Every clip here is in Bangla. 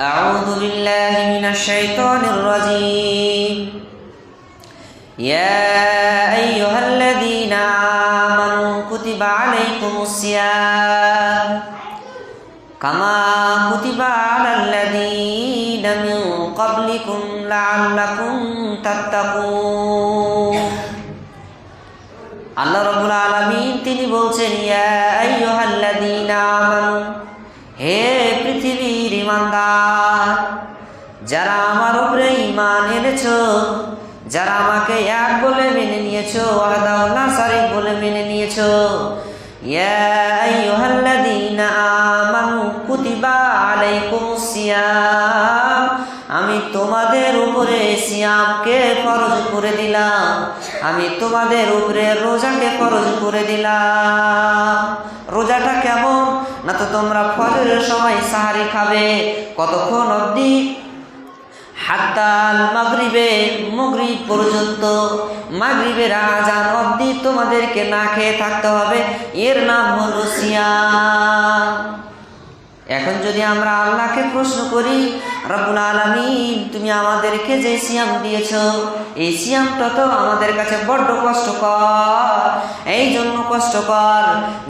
أعوذ بالله من الشيطان الرجيم يا أيها الذين آمنوا كتب عليكم الصيام كما كتب على الذين من قبلكم لعلكم تتقون আল্লাহ রবুল আলমিন তিনি বলছেন ইয়া আইয়ুহাল্লাযীনা আমানু হে পৃথিবীর ইমানদার, যারা আমার উপরে ইমান এনেছ, যারা আমাকে এক বলে মেনে নিয়েছো ওয়াহদাহুল্লাহ সারিক বলে মেনে নিয়েছো আমি তোমাদের উপরে সিয়ামকে ফরজ করে দিলাম। আমি তোমাদের উপরে রোজাকে ফরজ করে দিলাম। রোজাটা কেমন? না তো তোমরা ফজরের সময় সাহারি খাবে, কতক্ষণ অবধি? হাত্তাল মাগরিবে, মগরিব পর্যন্ত। মাগরিবের আজান অবধি তোমাদেরকে না খেয়ে থাকতে হবে। এর নাম হলো সিয়াম। এখন যদি আমরা আল্লাহকে প্রশ্ন করি, রব্বুল আলমিন, তুমি আমাদেরকে যে সিয়াম দিয়েছ, এই সিয়ামটা তো আমাদের কাছে বড্ড কষ্টকর। এই জন্য কষ্টকর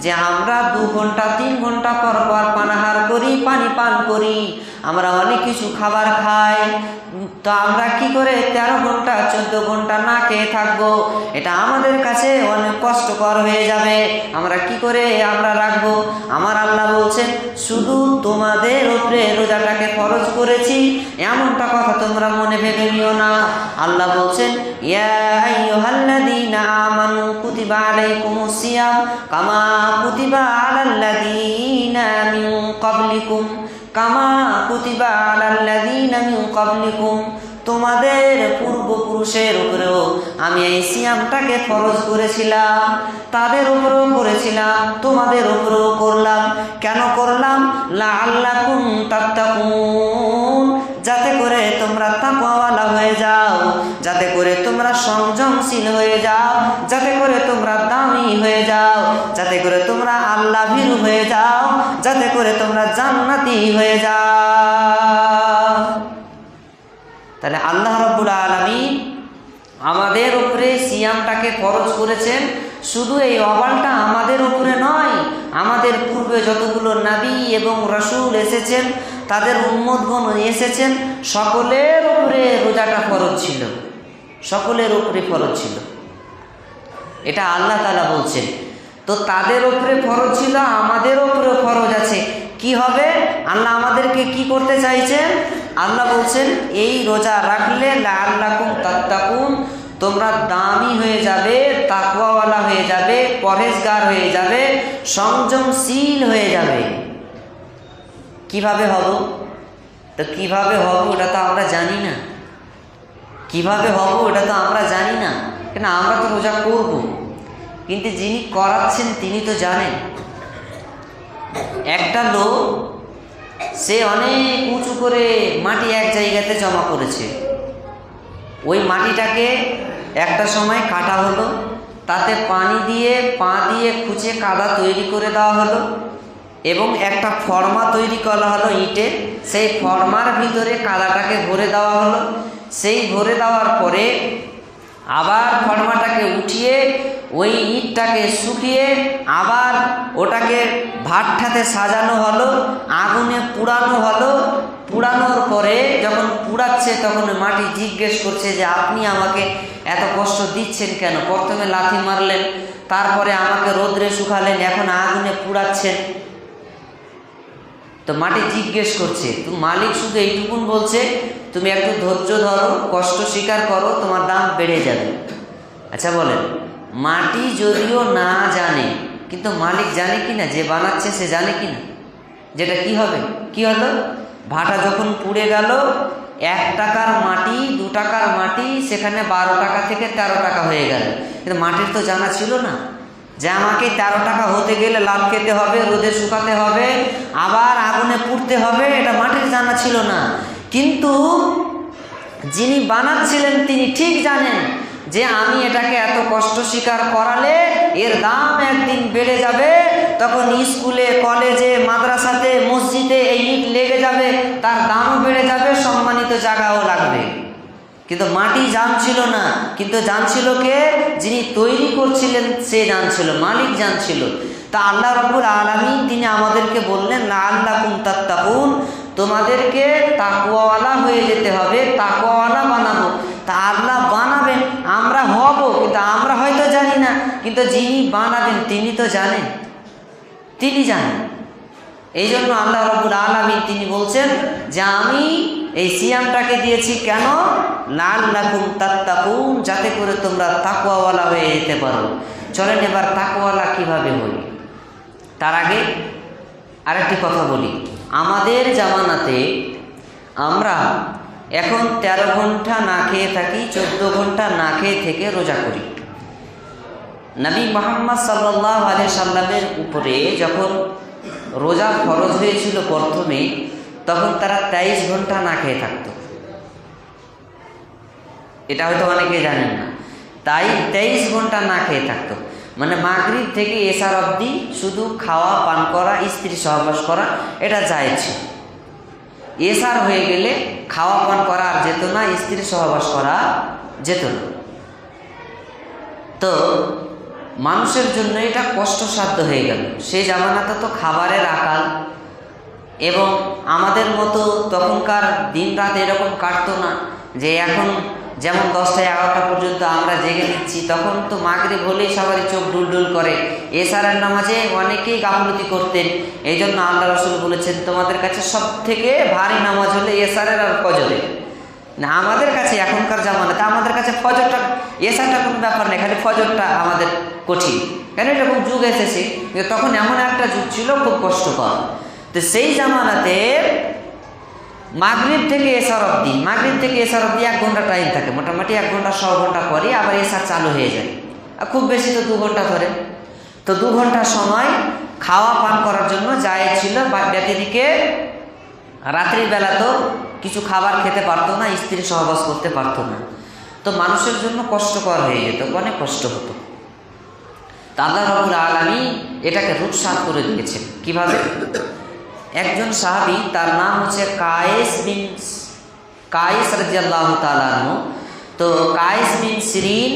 যে আমরা দু ঘণ্টা, তিন ঘণ্টা পর পর পানাহার করি, পানি পান করি। আমরা অনেক কিছু খাবার খাই। তো আমরা কি করে তেরো ঘণ্টা, চোদ্দ ঘণ্টা না খেয়ে থাকব? এটা আমাদের কাছে অনেক কষ্টকর হয়ে যাবে। আমরা কি করে আমরা রাখব? আমার আল্লাহ বলছেন, শুধু তোমাদের উপরে রোজাটাকে খরচ করেছি। এমনটা কথা তোমরা মনে ভেবে নিও না। আল্লাহ বলছেন কামা কুতিবা আলাল্লাযীনা মিন ক্বাবলিকুম। কামা কুতিবা আলাল্লাযীনা মিন ক্বাবলিকুম। তোমাদের পূর্বপুরুষের উপরেও আমি এই সিয়ামটাকে ফরজ করেছিলাম, তাদের উপরেও করেছিলাম, তোমাদের উপরেও করলাম। কেন করলাম? লা আল্লাকুম তাত্তাকুন। যাতে করে তোমরা তাকওয়ালা হয়ে যাও, যাতে করে তোমরা সংযমশীল হয়ে যাও, যাতে করে তোমরা দামি যাতে করে তোমরা আল্লাহ ভীরু হয়ে যাও, যাতে করে তোমরা জান্নাতি হয়ে যাও। তাহলে আল্লাহ রব্বুল আলমী আমাদের উপরে সিয়ামটাকে খরচ করেছেন। শুধু এই অবালটা আমাদের উপরে নয়, আমাদের পূর্বে যতগুলো নাবী এবং রসুল এসেছেন, তাদের উন্মোদগণ এসেছেন, সকলের উপরে রোজাটা ফরজ ছিল। সকলের উপরে ফরজ ছিল। এটা আল্লাহ তালা বলছেন। তো তাদের উপরে ফরজ ছিল, আমাদের ওপরে ফরজ আছে। কি হবে? আল্লাহ আমাদেরকে কি করতে চাইছেন আল্লাহ বলছেন, এই রোজা রাখলে আল্লাকুম তাত্তাকুন, তোমরা দামি হয়ে যাবে তাকুয়াওয়ালা হয়ে যাবে পরেজগার হয়ে যাবে, সংযমশীল হয়ে যাবে। কীভাবে হব? তো কীভাবে হব ওটা তো আমরা জানি না। কীভাবে হব ওটা তো আমরা জানি না। কেন? আমরা তো রোজা করব। কিন্তু যিনি করাচ্ছেন তিনি তো জানেন। একটা লোক, সে অনেক উঁচু করে মাটি এক জায়গাতে জমা করেছে। ওই মাটিটাকে একটা সময় কাটা হলো, তাতে পানি দিয়ে, পা দিয়ে খুঁচে কাদা তৈরি করে দেওয়া হলো এবং একটা ফর্মা তৈরি করা হলো ইটে। সেই ফর্মার ভিতরে কাদাটাকে ভরে দেওয়া হলো। সেই ভরে দেওয়ার পরে আবার ফর্মাটাকে উঠিয়ে, ওই ইটটাকে শুকিয়ে আবার ওটাকে ভাতটাতে সাজানো হলো, আগুনে পুড়ানো হলো। পুড়ানোর পরে যখন পুড়াচ্ছে, তখন মাটি জিজ্ঞেস করছে যে, আপনি আমাকে এত কষ্ট দিচ্ছেন কেন? প্রথমে লাথি মারলেন, তারপরে আমাকে রোদ্রে শুকালেন, এখন আগুনে পুড়াচ্ছেন। তো মাটি জিজ্ঞেস করছে মালিক শুধু এইটুকুন বলছে, তুমি একটু ধৈর্য ধরো, কষ্ট স্বীকার করো, তোমার দাম বেড়ে যাবে। আচ্ছা বলেন, মাটি যদিও না জানে, কিন্তু মালিক জানে কি না যে বানাচ্ছে সে জানে কি না যেটা কি হবে? কি হলো? ভাটা যখন পুড়ে গেল, এক টাকার মাটি, দু টাকার মাটি, সেখানে বারো টাকা থেকে তেরো টাকা হয়ে গেল। কিন্তু মাটির তো জানা ছিল না। যে আমাকে তেরো টাকা হতে গেলে লাভ খেতে হবে, রোদে শুকাতে হবে, আবার আগুনে পুড়তে হবে, এটা মাটির জানা ছিল না। কিন্তু যিনি বানাচ্ছিলেন তিনি ঠিক জানেন যে আমি এটাকে এত কষ্ট স্বীকার করালে এর দাম একদিন বেড়ে যাবে, তখন স্কুলে, কলেজে, মাদ্রাসাতে, মসজিদে এই ইট লেগে যাবে, তার দামও বেড়ে যাবে, সম্মানিত জায়গাও লাগবে। কিন্তু মাটি জানছিল না। কিন্তু জানছিল কে? যিনি তৈরি করছিলেন, সে জানছিল, মালিক জানছিল। তা আল্লাহ রব্বুল আলমী তিনি আমাদেরকে বললেন না আল্লাহ কুম তাত্তাকুন, তোমাদেরকে তাকুয়াওয়ালা হয়ে যেতে হবে তাকুয়াওয়ালা বানাবো। তা আল্লাহ বানাবেন, আমরা হব, কিন্তু আমরা হয়তো জানি না। কিন্তু যিনি বানাবেন, তিনি তো জানেন। তিনি জানেন। এই জন্য আল্লাহ রব্বুল আলমী তিনি বলছেন যে, আমি এই সিয়ামটাকে দিয়েছি কেন? লাল লাকুম তাত্তাকুন, যাতে করে তোমরা তাকুয়াওয়ালা হয়ে যেতে পারো। চলেন এবার তাকুয়ালা কীভাবে হই? তার আগে আরেকটি কথা বলি। আমাদের জামানাতে আমরা এখন ১৩ ঘণ্টা না খেয়ে থাকি, চোদ্দ ঘণ্টা না খেয়ে থেকে রোজা করি। নবী মোহাম্মদ সাল্লাহ আলি সাল্লামের উপরে যখন রোজা ফরজ হয়েছিল প্রথমে তখন তারা তেইশ ঘণ্টা না খেয়ে থাকত। এটা হয়তো অনেকে জানেন না। তাই তেইশ ঘণ্টা না খেয়ে থাকতো। মানে মাগরিব থেকে এসার অবধি শুধু খাওয়া, পান করা, স্ত্রী সহবাস করা, এটা যাইছে এসার হয়ে গেলে খাওয়া, পান করা আর যেত না, স্ত্রী সহবাস করা যেত না। তো মানুষের জন্য এটা কষ্টসাধ্য হয়ে গেল। সেই জামানাতে তো খাবারের আকাল। এবং আমাদের মতো তখনকার দিন রাত এরকম কাটতো না যে এখন যেমন দশটা এগারোটা পর্যন্ত আমরা জেগে নিচ্ছি, তখন তো মাগরে হলেই সবারই চোখ ডুলডুল করে। এসারের নামাজে অনেকেই গাফলতি করতেন। এই জন্য আল্লাহ রসুল বলেছেন, তোমাদের কাছে সব থেকে ভারী নামাজ হলে এসারের আর ফজরের। না, আমাদের কাছে এখনকার জামানাতে আমাদের কাছে ফজরটা, এসারটা কোনো ব্যাপার নেই, খালি ফজরটা আমাদের কঠিন। কেন? এরকম যুগ এসেছে। তখন এমন একটা যুগ ছিল, খুব কষ্টকর। তো সেই জামানাতে মাগরীব থেকে এসার অব্দি মাগরীব থেকে এসার অব্দি এক ঘণ্টা টাইম থাকে। মোটামুটি এক ঘণ্টা, ছ ঘণ্টা পরে আবার এসার চালু হয়ে যায়। আর খুব বেশি তো দু ঘণ্টা ধরে। তো দু ঘণ্টা সময় খাওয়া পান করার জন্য যায় ছিল ব্যতিদিকে রাত্রিবেলা তো কিছু খাবার খেতে পারতো না, স্ত্রী সহবাস করতে পারতো না। তো মানুষের জন্য কষ্টকর হয়ে যেত, অনেক কষ্ট হতো। আল্লাহ রবুল আলমী এটাকে রুৎসাহ করে দিয়েছেন। কীভাবে? একজন সাহাবি, তার নাম হচ্ছে কায়েস বিন কায়েস রাজি আল্লাহ তালানো তো কায়েস বিন সিরিন,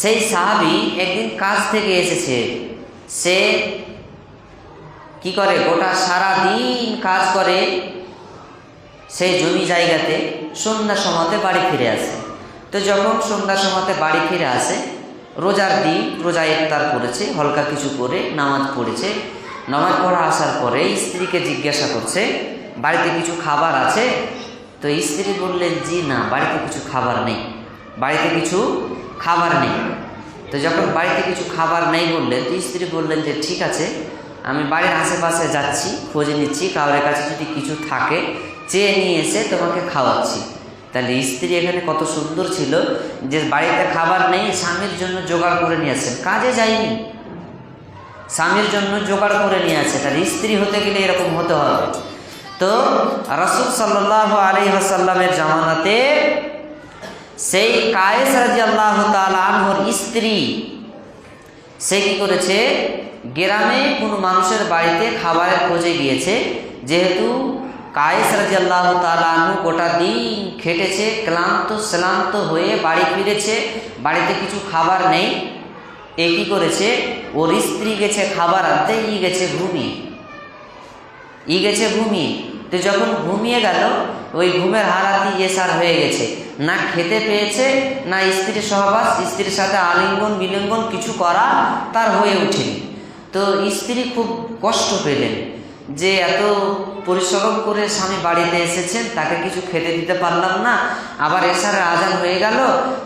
সেই সাহাবি একদিন কাজ থেকে এসেছে। সে কি করে? গোটা সারা দিন কাজ করে। সেই জমি জায়গাতে সন্ধ্যা সময়তে বাড়ি ফিরে আসে। তো যখন সন্ধ্যা সময়তে বাড়ি ফিরে আসে, রোজার দিন রোজা ইফতার করেছে, হালকা কিছু করে নামাজ পড়েছে। নামাজ পড়া আসার পরে স্ত্রীকে জিজ্ঞাসা করছে, বাড়িতে কিছু খাবার আছে? তো স্ত্রী বললেন, জি না, বাড়িতে কিছু খাবার নেই। বাড়িতে কিছু খাবার নেই? তো যখন বাড়িতে কিছু খাবার নেই বললেন, তো স্ত্রী বললেন যে, ঠিক আছে, আমি বাড়ির আশেপাশে যাচ্ছি, খোঁজ নিচ্ছি কাউরের কাছে যদি কিছু থাকে, চেয়ে নিয়ে এসে তোমাকে খাওয়াচ্ছি। তাহলে স্ত্রী এখানে কত সুন্দর ছিল যে, বাড়িতে খাবার নেই, স্বামীর জন্য জোগাড় করে নিয়ে আসেন। কাজে যায়নি। স্বামীর জন্য জোগাড় করে নিয়ে আসে তাহলে স্ত্রী হতে গেলে এরকম হতে হবে। তো রসুল সাল্লাহ আলী হাসাল্লামের জামানাতে সেই কায়েস রাজি আল্লাহ তালহর স্ত্রী, সে কী করেছে? গ্রামে কোনো মানুষের বাড়িতে খাবারের খোঁজে গিয়েছে, যেহেতু কায়েস রাজি আল্লাহ তালু গোটা দিন খেটেছে, ক্লান্ত, শ্লান্ত হয়ে বাড়ি ফিরেছে, বাড়িতে কিছু খাবার নেই। এ কী করেছে? ওর স্ত্রী গেছে খাবার আনতে, ই গেছে ঘুমিয়ে। ই গেছে ভূমি তো যখন ঘুমিয়ে গেল, ওই ঘুমের হারাতি এসার হয়ে গেছে। না খেতে পেয়েছে, না স্ত্রীর সহবাস, স্ত্রীর সাথে আলিঙ্গন বিলিঙ্গন কিছু করা তার হয়ে ওঠেনি। তো স্ত্রী খুব কষ্ট পেলেন। যে এত পরিশ্রম করে স্বামী বাড়িতে এসেছেন, তাকে কিছু খেতে দিতে পারলাম না, আবার এসারে আজান হয়ে গেল,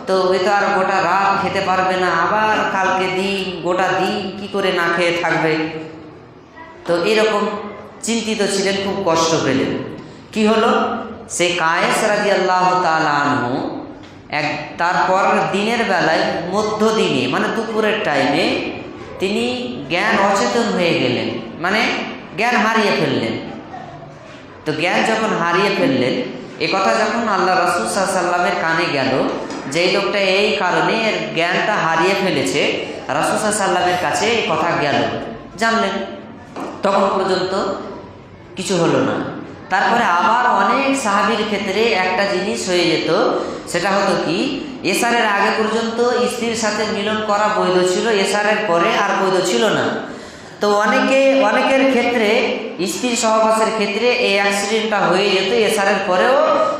তো ওই তো আর গোটা রাত খেতে পারবে না, আবার কালকে দিন, গোটা দিন কি করে না খেয়ে থাকবে? তো এরকম চিন্তিত ছিলেন, খুব কষ্ট পেলেন। কি হলো? সে কায়েস রাজি আল্লাহ তালু এক তারপর দিনের বেলায় মধ্য দিনে মানে দুপুরের টাইমে তিনি জ্ঞান অচেতন হয়ে গেলেন। মানে জ্ঞান হারিয়ে ফেললেন। তো জ্ঞান যখন হারিয়ে ফেললেন, এ কথা যখন আল্লাহ রসুল সাল্লামের কানে গেল, যেই লোকটা এই কারণে এর জ্ঞানটা হারিয়ে ফেলেছে, রসুল সাল্লামের কাছে এই কথা গেল। জানলেন। তখন পর্যন্ত কিছু হলো না। তারপরে আবার অনেক সাহাবির ক্ষেত্রে একটা জিনিস হয়ে যেত, সেটা হতো কি, এসারের আগে পর্যন্ত স্ত্রীর সাথে মিলন করা বৈধ ছিল, এসারের পরে আর বৈধ ছিল না। তো অনেকে, অনেকের ক্ষেত্রে, স্ত্রী সহবাসের ক্ষেত্রে এই অ্যাক্সিডেন্টটা হয়ে যেত এসারের পরেও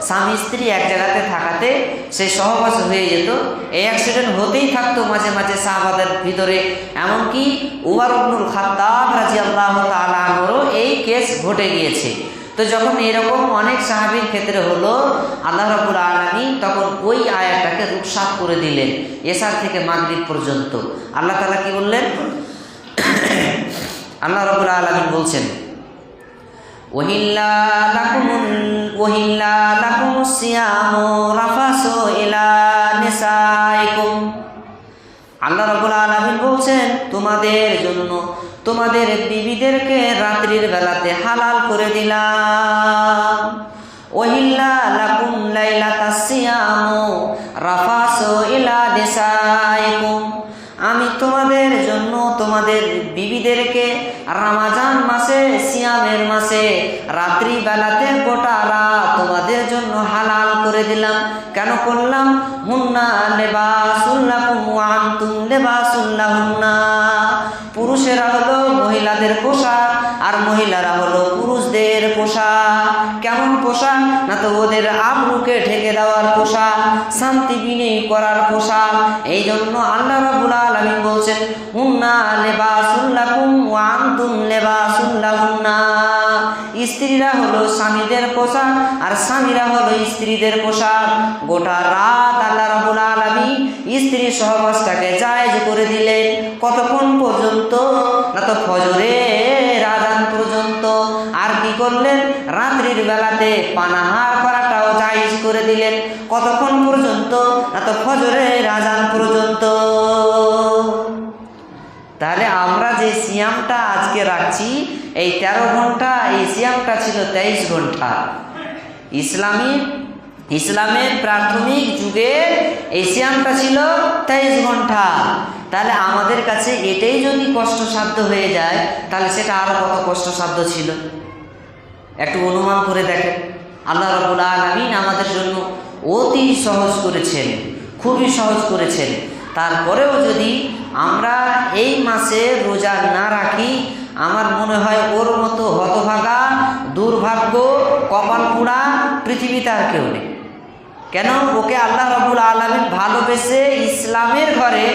স্বামী স্ত্রী এক জায়গাতে থাকাতে সেই সহবাস হয়ে যেত। এই অ্যাক্সিডেন্ট হতেই থাকতো মাঝে মাঝে সাহাবাদের ভিতরে। এমনকি উমার আব্দুল খাত্তাব রাজি আল্লাহ তালাহরও এই কেস ঘটে গিয়েছে। তো যখন এরকম অনেক সাহাবির ক্ষেত্রে হলো, আল্লাহ রাবুল আলমী তখন ওই আয়াটাকে রুকসাত করে দিলেন, এসার থেকে মাগরিব পর্যন্ত। আল্লাহ তালা কি বললেন? আল্লাহ রবুল আলমিন বলছেন ওহিল্লা লাকুমুন ওহিল্লা লাকুমুস সিয়ামু রাফাসু ইলা নিসাইকুম। আল্লাহ রবুল আলমিন বলছেন, তোমাদের জন্য, তোমাদের বিবিদেরকে রাত্রির বেলাতে হালাল করে দিলাম। ওহিল্লা লাকুম লাইলাতাস সিয়ামু রাফাসু ইলা নিসাইকুম। আমি তোমাদের জন্য তোমাদের বিবিদেরকে রামাজান মাসে, সিয়ামের মাসে রাত্রি বেলাতে গোটা রাত তোমাদের জন্য হালাল করে দিলাম। কেন করলাম? মুন্না হুন্না শুনলাম লেবাসুল্লাহুন্না পুরুষেরা হলো মহিলাদের পোশাক, আর মহিলারা হলো পুরুষদের পোশাক। পোশাক, না তো ওদের আবরুকে ঢেকে দেওয়ার পোশাক, শান্তি বিনয় করার পোশাক। এই জন্য আল্লাহ রাবুল আলমী বলছেন লেবাসুল্লাকুম ওয়া আনতুম লেবাসুল্লাহুন্না স্ত্রীরা হলো স্বামীদের পোশাক আর স্বামীরা হলো স্ত্রীদের পোশাক। গোটা রাত আল্লাহ রাবুল আলমী স্ত্রী সহবাসটাকে জায়জ করে দিলেন। কতক্ষণ পর্যন্ত? না তো ফজরের করলেন। রাত্রির বেলাতে পানাহার করাটাও জায়জ করে দিলেন। কতক্ষণ পর্যন্ত? না তো ফজরের আজান পর্যন্ত। তাহলে আমরা যে সিয়ামটা আজকে রাখছি, এই তেরো ঘণ্টা, এই সিয়ামটা ছিল তেইশ ঘণ্টা। ইসলামী, ইসলামের প্রাথমিক যুগে এই সিয়ামটা ছিল তেইশ ঘণ্টা। তাহলে আমাদের কাছে এটাই যদি কষ্টসাধ্য হয়ে যায়, তাহলে সেটা আরও কত কষ্টসাধ্য ছিল? একটু অনুমান করে দেখেন। আল্লাহ রবুল আলমিন আমাদের জন্য অতি সহজ করেছেন, খুবই সহজ করেছেন। তারপরেও যদি আমরা এই মাসে রোজা না রাখি, আমার মনে হয় ওর মতো হতভাগা, দুর্ভাগ্য, কপাল পোড়া পৃথিবীতে আর কেউ নেই। কেন? ওকে আল্লাহ রবুল আলমিন ভালোবেসে ইসলামের ঘরে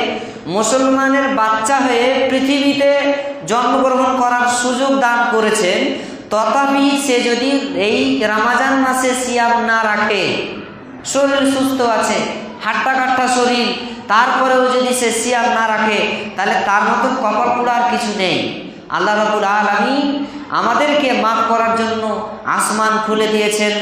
মুসলমানের বাচ্চা হয়ে পৃথিবীতে জন্মগ্রহণ করার সুযোগ দান করেছেন। তথাপি সে যদি এই রামাজান মাসে সিয়াম না রাখে, শরীর সুস্থ আছে হাট্টা কাট্টা শরীর, তারপরেও যদি সে সিয়াম না রাখে, তাহলে তার মতো কপাল পোড়ার কিছু নেই। আল্লাহ রবুল আলমী আমাদেরকে মাফ করার জন্য আসমান খুলে দিয়েছেন,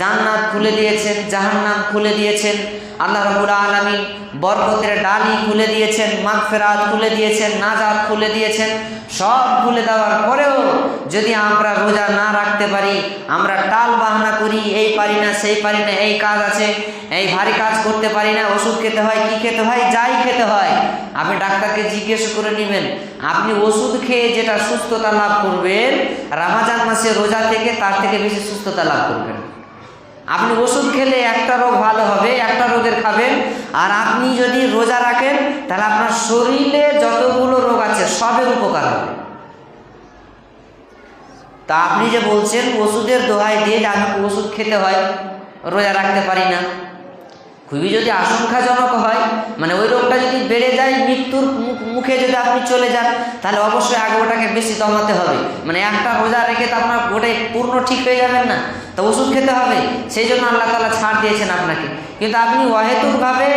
জান্নাত খুলে দিয়েছেন, জাহান্নাম খুলে দিয়েছেন। আল্লাহ রবুল আলমী বরকতের ডালি খুলে দিয়েছেন, মাগফেরাত খুলে দিয়েছেন, নাজাত খুলে দিয়েছেন। সব খুলে দেওয়ার পরেও যদি আমরা রোজা না রাখতে পারি, আমরা টাল বাহানা করি, এই পারি না, সেই পারি না, এই কাজ আছে, এই ভারী কাজ করতে পারি না, ওষুধ খেতে হয়, কি খেতে হয়, যাই খেতে হয়, আপনি ডাক্তারকে জিজ্ঞেস করে নেবেন, আপনি ওষুধ খেয়ে যেটা সুস্থতা লাভ করবেন, রামাজান মাসে রোজা থেকে তার থেকে বেশি সুস্থতা লাভ করবেন। আপনি ওষুধ খেলে একটা রোগ ভালো হবে, একটা রোগের খাবেন। আর আপনি যদি রোজা রাখেন, তাহলে আপনার শরীরে যতগুলো রোগ আছে, সবের উপকার হবে। তা আপনি যে বলছেন, ওষুধের দোহাই দিয়ে যে আমাকে ওষুধ খেতে হয়, রোজা রাখতে পারি না। খুবই যদি আশঙ্কাজনক হয় মানে ওই রোগটা যদি বেড়ে যায় মৃত্যুর মুখে যদি আপনি চলে যান, তাহলে অবশ্যই আগে ওটাকে বেশি কমাতে হবে। মানে একটা রোজা রেখে তো আপনার ওটাই পূর্ণ ঠিক হয়ে যাবেন না, তো ওষুধ খেতে হবে, সেই জন্য আল্লাহ তালা ছাড় দিয়েছেন আপনাকে। কিন্তু আপনি অহেতুকভাবে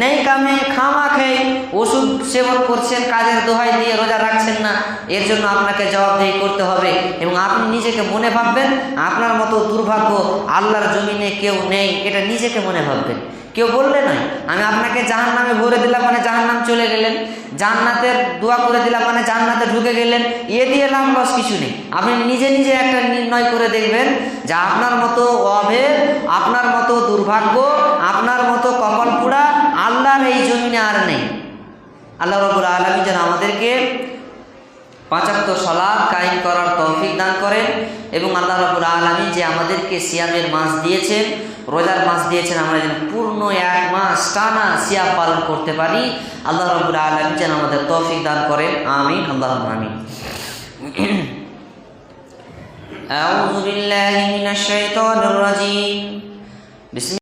নেই কামে খামা খেয়ে ওষুধ সেবন করছেন, কাজের দোহাই দিয়ে রোজা রাখছেন না, এর জন্য আপনাকে জবাবদেহি করতে হবে এবং আপনি নিজেকে মনে ভাববেন, আপনার মতো দুর্ভাগ্য আল্লাহর জমিনে কেউ নেই, এটা নিজেকে মনে ভাববেন। কেউ বললে নয় আমি আপনাকে জাহান নামে ভরে দিলাম মানে জাহান নাম চলে গেলেন। জান্নাতের দোয়া করে দিলাম মানে জান্নাতে ঢুকে গেলেন। এ দিয়ে লাভ লস কিছু নেই। আপনি নিজে নিজে একটা নির্ণয় করে দেখবেন যে আপনার মতো অভেদ, আপনার মতো দুর্ভাগ্য, আপনার মতো কপাল পুড়া আল্লাহর এই জমিনে আর নেই। আল্লাহ রবুল আলমী যেন আমাদেরকে পাঁচাত্ত সলাপ কায়েম করার তৌফিক দান করেন এবং আল্লাহ রবুল আলমী যে আমাদেরকে সিয়ামের মাস দিয়েছেন রোজার মাস দিয়েছেন আমরা যেন পূর্ণ এক মাস টানা সিয়াম পালন করতে পারি আল্লাহ রবুল আলমী যেন আমাদের তৌফিক দান করেন আমিন আল্লাহ আমিন أعوذ بالله من الشيطان الرجيم بسم